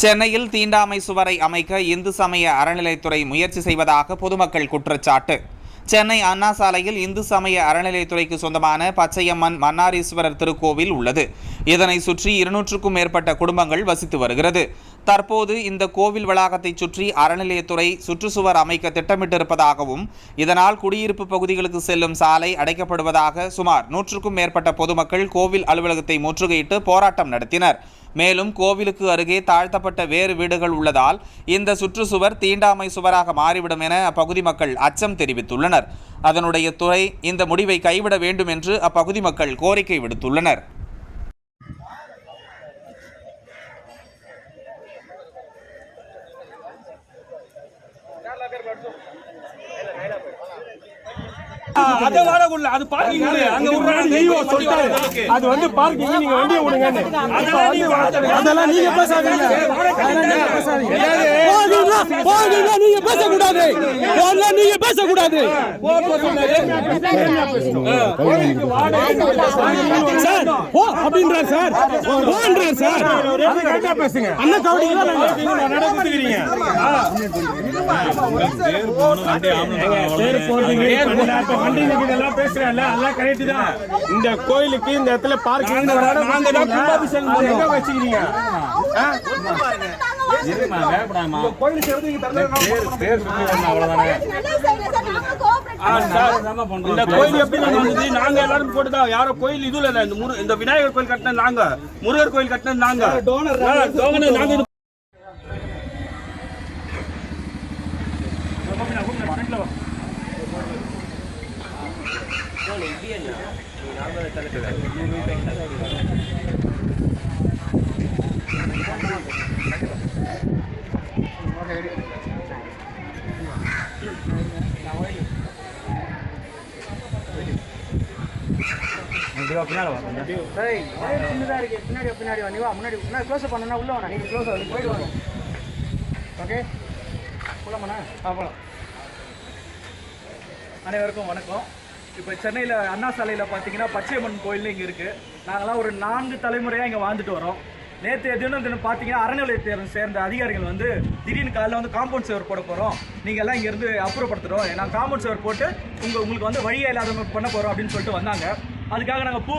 சென்னையில் தீண்டாமை சுவரை அமைக்க இந்து சமய அறநிலைத்துறை முயற்சி செய்வதாக பொதுமக்கள் குற்றச்சாட்டு. சென்னை அண்ணா சாலையில் இந்து சமய அறநிலையத்துறைக்கு சொந்தமான பச்சையம்மன் மன்னாரீஸ்வரர் திருக்கோவில் உள்ளது. இதனை சுற்றி இருநூற்றுக்கும் மேற்பட்ட குடும்பங்கள் வசித்து வருகிறது. தற்போது இந்த கோவில் வளாகத்தை சுற்றி அறநிலையத்துறை சுற்றுச்சுவர் அமைக்க திட்டமிட்டிருப்பதாகவும் இதனால் குடியிருப்பு பகுதிகளுக்கு செல்லும் சாலை அடைக்கப்படுவதாக சுமார் நூற்றுக்கும் மேற்பட்ட பொதுமக்கள் கோவில் அலுவலகத்தை முற்றுகையிட்டு போராட்டம் நடத்தினர். மேலும் கோவிலுக்கு அருகே தாழ்த்தப்பட்ட வேறு வீடுகள் உள்ளதால் இந்த சுற்றுச்சுவர் தீண்டாமை சுவராக மாறிவிடும் என அப்பகுதி மக்கள் அச்சம் தெரிவித்துள்ளனர். அதனுடைய துறை இந்த முடிவை கைவிட வேண்டும் என்று அப்பகுதி மக்கள் கோரிக்கை விடுத்துள்ளனர். அதை வாடகுள்ள அது பார்க்கிங் அங்க விடுறாங்க நீங்க சொல்லிட்டாரு அது வந்து பார்க்கிங் நீங்க வண்டியை விடுங்கன்னு அதெல்லாம் நீங்க பேசாதீங்க அதெல்லாம் நீங்க பேசக்கூடாது போதும்னா நீங்க பேசக்கூடாது சார் அப்படின்றார் சார் சார் பேசுங்க அண்ணன் கவுடிங்களா கரெக்ட் தான் இந்த கோயிலுக்கு இந்த இடத்துல பார்க்கிங் நாங்க தான் கும்பாபிஷேகம் பண்ணி எங்க வச்சுக்கிறீங்க ஆ? இந்த கோயில் எப்படி நாங்க வந்தது? நாங்க எல்லாரும் போட்டுதான். யாரோ கோயில் இதுல இல்ல. இந்த முரு- இந்த விநாயகர் கோயில் கட்டினது நாங்க. முருகர் கோயில் கட்டினது நாங்க. ஆ, டோனர் நாங்க இது- ஏய், சின்னதா இருக்கு. பின்னாடி பின்னாடி வா. நீ வா, முன்னாடி முன்னாடி close up உள்ள வாண்ணா. போயிட்டு வாங்க. ஓகே போலாமாண்ணா? ஆ, போலாம். அனைவருக்கும் வணக்கம் இப்போ சென்னையில் அண்ணா சாலையில் பார்த்தீங்கன்னா பச்சையம்மன் கோயில் இங்கே இருக்குது நாங்களாம் ஒரு நான்கு தலைமுறையாக இங்கே வாழ்ந்துட்டு வரோம் நேற்று தினம் தினம் பார்த்தீங்கன்னா அறநிலையத்தை சேர்ந்த அதிகாரிகள் வந்து திடீர்னு காலையில் வந்து காம்பவுண்ட் சேவர் போட போகிறோம் நீங்கள் எல்லாம் இங்கேருந்து அப்புறப்படுத்துகிறோம் ஏன்னா காம்பவுண்ட் சேவர் போட்டு உங்கள் உங்களுக்கு வந்து வழியே இல்லாத பண்ண போகிறோம் அப்படின்னு சொல்லிட்டு வந்தாங்க அதுக்காக நாங்கள் பூ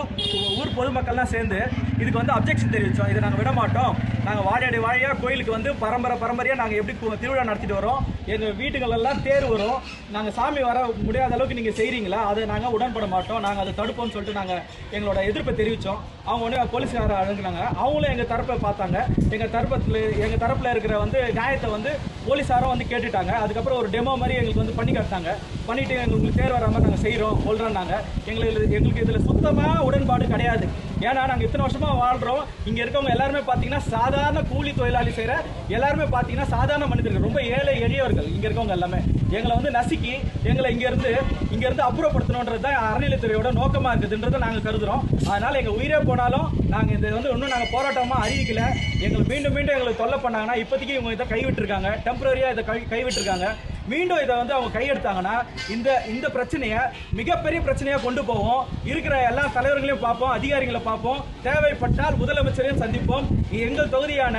ஊர் பொதுமக்கள்லாம் சேர்ந்து இதுக்கு வந்து அப்ஜெக்ஷன் தெரிவித்தோம் இதை நாங்கள் விட மாட்டோம். நாங்கள் வாழையடி வாழையாக கோயிலுக்கு வந்து பரம்பரை பரம்பரையாக நாங்கள் எப்படி திருவிழா நடத்திட்டு வரோம்? எங்கள் வீட்டுகளெல்லாம் தேர் வரும். நாங்கள் சாமி வர முடியாத அளவுக்கு நீங்கள் செய்கிறீங்களா அதை நாங்கள் உடன்பட மாட்டோம். நாங்கள் அதை தடுப்போம்னு சொல்லிட்டு நாங்கள் எங்களோட எதிர்ப்பை தெரிவித்தோம் அவங்க ஒன்று போலீஸ்காரர் அணுகுனாங்க. அவங்களும் எங்கள் தரப்பை பார்த்தாங்க. எங்கள் தரப்பத்தில் எங்கள் தரப்பில் இருக்கிற வந்து நியாயத்தை வந்து போலீஸாரும் வந்து கேட்டுட்டாங்க. அதுக்கப்புறம் ஒரு டெமோ மாதிரி எங்களுக்கு வந்து பண்ணி காட்டாங்க பண்ணிட்டு எங்களுக்கு தேர் வர மாதிரி நாங்கள் செய்கிறோம் சொல்கிறோன்னாங்க எங்களுக்கு எங்களுக்கு இதில் சுத்தமாக உடன்பாடு கிடையாது. ஏன்னா நாங்கள் இத்தனை வருஷமாக வாழ்கிறோம் இங்கே இருக்கவங்க எல்லாருமே பார்த்தீங்கன்னா சாதாரண கூலி தொழிலாளி செய்கிற எல்லாருமே பார்த்தீங்கன்னா சாதாரண மனிதர்கள் ரொம்ப ஏழை எளியவர்கள் இங்கே இருக்கவங்க எல்லாமே. எங்களை வந்து நசுக்கி எங்களை இங்கேருந்து இங்கேருந்து அப்புறப்படுத்தணுன்றது தான் அறநிலைத்துறையோட நோக்கமாக இருக்குதுன்றதை நாங்கள் கருதுகிறோம் அதனால் எங்கள் உயிரே போனாலும் நாங்கள் இந்த வந்து இன்னும் நாங்கள் போராட்டமாக அறிவிக்கல. எங்களை மீண்டும் மீண்டும் எங்களுக்கு தொல்லை பண்ணாங்கன்னா இப்போதைக்கு இவங்க இதை கைவிட்டுருக்காங்க. டெம்பரரியாக இதை கை கைவிட்டுருக்காங்க. மீண்டும் இதை வந்து அவங்க கையெடுத்தாங்கன்னா இந்த இந்த பிரச்சனையை மிகப்பெரிய பிரச்சனையாக கொண்டு போவோம். இருக்கிற எல்லா தலைவர்களையும் பார்ப்போம் அதிகாரிகளை பார்ப்போம். தேவைப்பட்டால் முதலமைச்சரையும் சந்திப்போம். எங்கள் தொகுதியான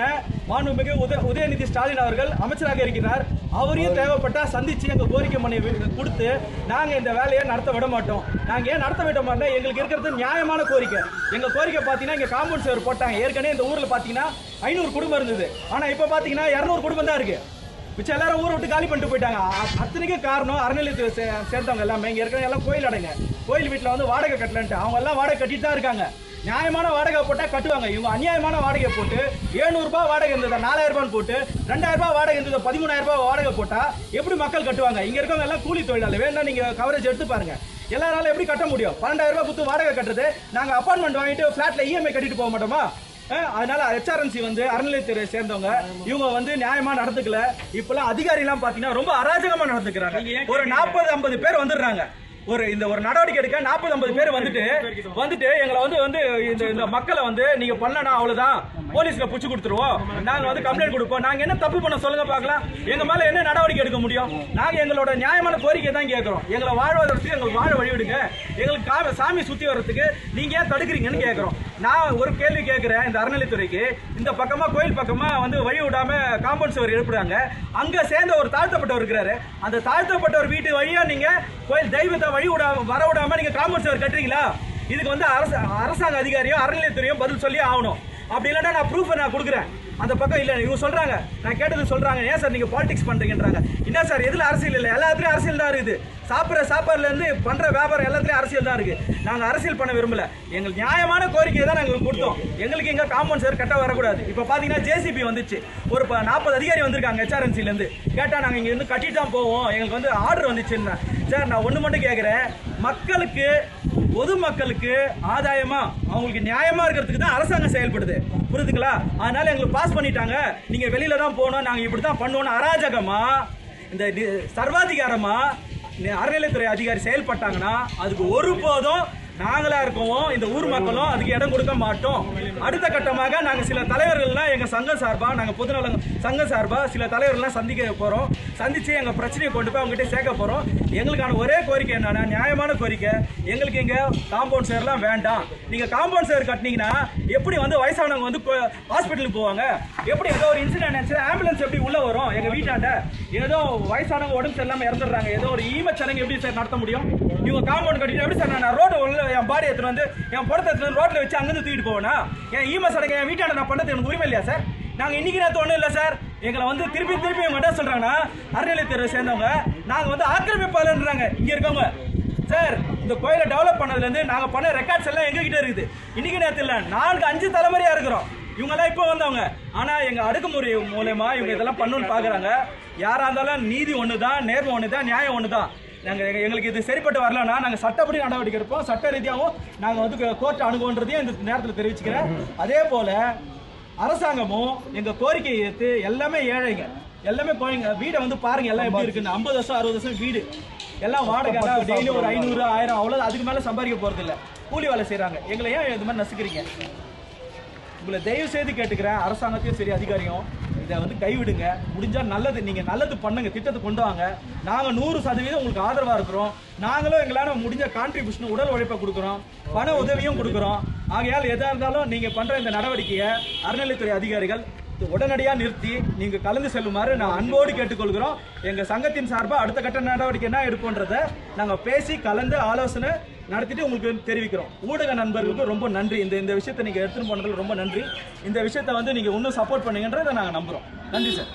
மாண்புமிகு உத உதயநிதி ஸ்டாலின் அவர்கள் அமைச்சராக இருக்கிறார். அவரையும் தேவைப்பட்டால் சந்திச்சு எங்கள் கோரிக்கை மனை கொடுத்து நாங்கள் இந்த வேலையை நடத்த விட மாட்டோம். நாங்கள் ஏன் நடத்த விட மாட்டோம் எங்களுக்கு இருக்கிறது நியாயமான கோரிக்கை. எங்கள் கோரிக்கை பார்த்தீங்கன்னா இங்கே காம்பவுண்ட் சேவர் போட்டாங்க. ஏற்கனவே இந்த ஊரில் பார்த்தீங்கன்னா ஐநூறு குடும்பம் இருந்தது. ஆனால் இப்போ பார்த்தீங்கன்னா இரநூறு குடும்பம் தான் இருக்குது மிச்சம் எல்லாரும் ஊரை விட்டு காலி பண்ணிட்டு போயிட்டாங்க. அத்தனைக்கும் அத்தனைக்கு காரணம் அறநிலையத்தை சே- சேர்ந்தவங்க எல்லாமே. இங்கே இருக்கிற எல்லாம் கோயில் அடைங்க. கோயில் வீட்டில் வந்து வாடகை கட்டலன்ட்டு. அவங்க எல்லாம் வாடகை கட்டிட்டு தான் இருக்காங்க. நியாயமான வாடகை போட்டால் கட்டுவாங்க. இவங்க அநியாயமான வாடகை போட்டு ஏழ்நூறுபா வாடகை இருந்தது நாலாயிரம் ரூபான்னு போட்டு ரெண்டாயிரம் ரூபாய் வாடகை இருந்தது பதிமூணாயிரம் ரூபாய் வாடகை போட்டால் எப்படி மக்கள் கட்டுவாங்க? இங்கே இருக்கவங்க எல்லாம் கூலி தொழிலாளி. வேணா நீங்கள் கவரேஜ் எடுத்து பாருங்க. எல்லாராலும் எப்படி கட்ட முடியும்? பன்னெண்டாயிரம் ரூபாய் கொடுத்து வாடகை கட்டுறது. நாங்கள் அப்பார்ட்மெண்ட் வாங்கிட்டு ஃப்ளாட்டில் இஎம்ஐ கட்டிட்டு போக மாட்டோமா? அதனால ஹெச்ஆர்என்சி வந்து அறநிலையத்துறை சேர்ந்தவங்க இவங்க வந்து நியாயமா நடந்துக்கல. இப்பெல்லாம் அதிகாரி எல்லாம் பாத்தீங்கன்னா ரொம்ப அராஜகமா நடந்துக்கிறாங்க. ஒரு நாற்பது ஐம்பது பேர் வந்துடுறாங்க. ஒரு இந்த ஒரு நடவடிக்கை எடுக்க நாற்பது ஐம்பது பேர் வந்துட்டு வந்துட்டு எங்களை வந்து வந்து இந்த இந்த மக்களை வந்து நீங்க பண்ணனா அவ்வளவுதான். போலீஸ்ல புடிச்சு கொடுத்துருவோம். நாங்க வந்து கம்ப்ளைண்ட் கொடுப்போம். நாங்க என்ன தப்பு பண்ண சொல்லுங்க பார்க்கலாம். எங்க மேல என்ன நடவடிக்கை எடுக்க முடியும்? நாங்க எங்களோட நியாயமான கோரிக்கை தான் கேட்கறோம். எங்களை வாழ்வதற்கு எங்களுக்கு வாழ வழி விடுங்க. எங்களுக்கு கா- சாமி சுத்தி வர்றதுக்கு நீங்க ஏன் தடுக்கிறீங்கன்னு கேக்குறோம் நான் ஒரு கேள்வி கேட்கிறேன் இந்த அறநிலைத்துறைக்கு இந்த பக்கமா கோயில் பக்கமா வந்து வழி விடாம காம்பவுண்ட் சுவர் எழுப்புறாங்க. அங்க சேர்ந்த ஒரு தாழ்த்தப்பட்டவர் இருக்கிறாரு. அந்த தாழ்த்தப்பட்டவர் வீட்டு வழியா நீங்க கோயில் தெய்வத்தை வழி விடாம வர விடாம நீங்க காம்பவுண்ட் சுவர் கட்டுறீங்களா? இதுக்கு வந்து அரசு அரசாங்க அதிகாரியோ அறநிலையத்துறையும் பதில் சொல்லி ஆகணும். அப்படி இல்லைன்னா நான் ப்ரூஃபை நான் கொடுக்குறேன். அந்த பக்கம் இல்லை இவங்க சொல்கிறாங்க நான் கேட்டது சொல்கிறாங்க ஏன் சார் நீங்கள் பாலிடிக்ஸ் பண்ணுறீங்கன்றாங்க என்ன சார்? எதில் அரசியல் இல்லை? எல்லாத்துலேயும் அரசியல் தான் இருக்குது. சாப்பிட்ற சாப்பாடுலேருந்து பண்ணுற வியாபாரம் எல்லாத்துலேயும் அரசியல் தான் இருக்குது நாங்கள் அரசியல் பண்ண விரும்பல. எங்களுக்கு நியாயமான கோரிக்கையை தான் நாங்கள் கொடுத்தோம். எங்களுக்கு எங்கே காம்பவுண்ட் சார் கட்ட வரக்கூடாது. இப்போ பார்த்தீங்கன்னா ஜேசிபி வந்துச்சு. ஒரு நாற்பது அதிகாரி வந்திருக்காங்க ஹெச்ஆர்என்சிலேருந்து கேட்டால் நாங்கள் இங்கேருந்து இருந்து. கட்டிட்டு தான் போவோம். எங்களுக்கு வந்து ஆர்டர் வந்துச்சுன்னா. சார் நான் ஒன்று மட்டும் கேட்குறேன் மக்களுக்கு பொதுமக்களுக்கு ஆதாயமா அவங்களுக்கு நியாயமா இருக்கிறதுக்கு தான் அரசாங்கம் செயல்படுது. புரியுதுங்களா? அதனால எங்களுக்கு பாஸ் பண்ணிட்டாங்க. நீங்க வெளியில தான் போகணும். நாங்க இப்படி தான் பண்ணுவோம்னு அராஜகமா இந்த சர்வாதிகாரமாக சர்வாதிகாரமா? அறநிலைத்துறை அதிகாரி செயல்பட்டாங்கன்னா அதுக்கு ஒருபோதும் நாங்களா இருக்கவும் இந்த ஊர் மக்களும் அதுக்கு இடம் கொடுக்க மாட்டோம். அடுத்த கட்டமாக நாங்கள் சில தலைவர்கள்லாம் எங்கள் சங்கம் சார்பாக நாங்கள் பொதுநல சங்கம் சார்பாக சில தலைவர்கள்லாம் சந்திக்க போகிறோம் சந்தித்து எங்கள் பிரச்சனையை கொண்டு போய் அவங்ககிட்ட சேர்க்க போகிறோம் எங்களுக்கான ஒரே கோரிக்கை என்னென்னா நியாயமான கோரிக்கை எங்களுக்கு இங்கே காம்பவுண்ட் சேர்லாம் வேண்டாம். நீங்கள் காம்பவுண்ட் சேர் கட்டினீங்கன்னா எப்படி வந்து வயசானவங்க வந்து ஹாஸ்பிட்டலுக்கு போவாங்க? எப்படி ஏதோ ஒரு இன்சிடென்ட் ஆச்சு ஆம்புலன்ஸ் எப்படி உள்ளே வரும்? எங்கள் வீட்டாண்ட? ஏதோ வயசானவங்க உடம்பு சரியில்லாமல் இறந்துடுறாங்க. ஏதோ ஒரு ஈமச்சடங்கு எப்படி சார் நடத்த முடியும்? இவங்க காம்பவுண்ட் கட்டிட்டு எப்படி சார் நான் ரோடு உள்ள என் பாடி எடுத்துட்டு வந்து என் படத்தை எடுத்துட்டு வந்து ரோட்ல வச்சு அங்கிருந்து தூக்கிட்டு போவேனா? என் ஈம சடங்கை என் வீட்டாண்ட நான் பண்ணது எனக்கு உரிமை இல்லையா சார்? நாங்கள் இன்னைக்கு நான் ஒண்ணும் இல்லை சார். எங்களை வந்து திருப்பி திருப்பி இவங்க என்ன சொல்றாங்கன்னா அறநிலையத்துறை சேர்ந்தவங்க நாங்கள் வந்து ஆக்கிரமிப்பாளர்ன்றாங்க இங்க இருக்கவங்க. சார் இந்த கோயிலை டெவலப் பண்ணதுலேருந்து நாங்கள் பண்ண ரெக்கார்ட்ஸ் எல்லாம் எங்ககிட்ட இருக்குது. இன்னைக்கு நேரத்தில் இல்லை நான்கு அஞ்சு தலைமுறையாக இருக்கிறோம். இவங்கெல்லாம் இப்போ வந்தவங்க. ஆனால் எங்கள் அடுக்குமுறை மூலயமா இவங்க இதெல்லாம் பண்ணணும்னு பார்க்குறாங்க யாராக இருந்தாலும் நீதி ஒன்று தான் நேர்மை ஒன்று தான் நியாயம் ஒன்று தான் எங்க- எங்களுக்கு இது சரிப்பட்டு வரலன்னா நாங்க சட்டப்படி நடவடிக்கை எடுப்போம். சட்ட ரீதியாகவும் நாங்க வந்து கோர்ட் அணுகுன்றதையும் இந்த நேரத்தில் தெரிவிச்சுக்கிறேன். அதே போல அரசாங்கமும் எங்க கோரிக்கையை ஏற்று எல்லாமே ஏழைங்க. எல்லாமே போய்ங்க வீடை வந்து பாருங்க எல்லாம் எப்படி இருக்குன்னு. ஐம்பது வருஷம் அறுபது வருஷம் வீடு. எல்லாம் வாடகை டெய்லி ஒரு ஐநூறு ஆயிரம் அவ்வளோ அதுக்கு மேல சம்பாதிக்க போறது இல்ல கூலி வேலை செய்றாங்க. எங்களை ஏன் இது மாதிரி நசுக்கிறீங்க? உங்களை தயவு செய்து கேட்டுக்கிறேன். அரசாங்கத்தையும் சரி அதிகாரியும். இதை வந்து கைவிடுங்க. முடிஞ்சால் நல்லது நீங்கள் நல்லது பண்ணுங்க திட்டத்தை கொண்டு வாங்க. நாங்கள் நூறு சதவீதம் உங்களுக்கு ஆதரவாக இருக்கிறோம். நாங்களும் எங்களால் முடிஞ்ச கான்ட்ரிபியூஷன் உடல் உழைப்பை கொடுக்குறோம். பண உதவியும் கொடுக்குறோம். ஆகையால் எதாக இருந்தாலும் நீங்கள் பண்ணுற இந்த நடவடிக்கையை அறநிலைத்துறை அதிகாரிகள் உடனடியாக நிறுத்தி நீங்கள் கலந்து செல்லுமாறு நான் அன்போடு கேட்டுக்கொள்கிறோம். எங்கள் சங்கத்தின் சார்பாக அடுத்த கட்ட நடவடிக்கை என்ன எடுப்போன்றதை நாங்கள் பேசி கலந்து ஆலோசனை நடத்திட்டு உங்களுக்கு தெரிவிக்கிறோம். ஊடக நண்பர்களுக்கு ரொம்ப நன்றி. இந்த இந்த விஷயத்தை நீங்கள் எடுத்துகிட்டு போனதில் ரொம்ப நன்றி. இந்த விஷயத்தை வந்து நீங்கள் இன்னும் சப்போர்ட் பண்ணுங்கன்றதை நாங்கள் நம்புகிறோம் நன்றி சார்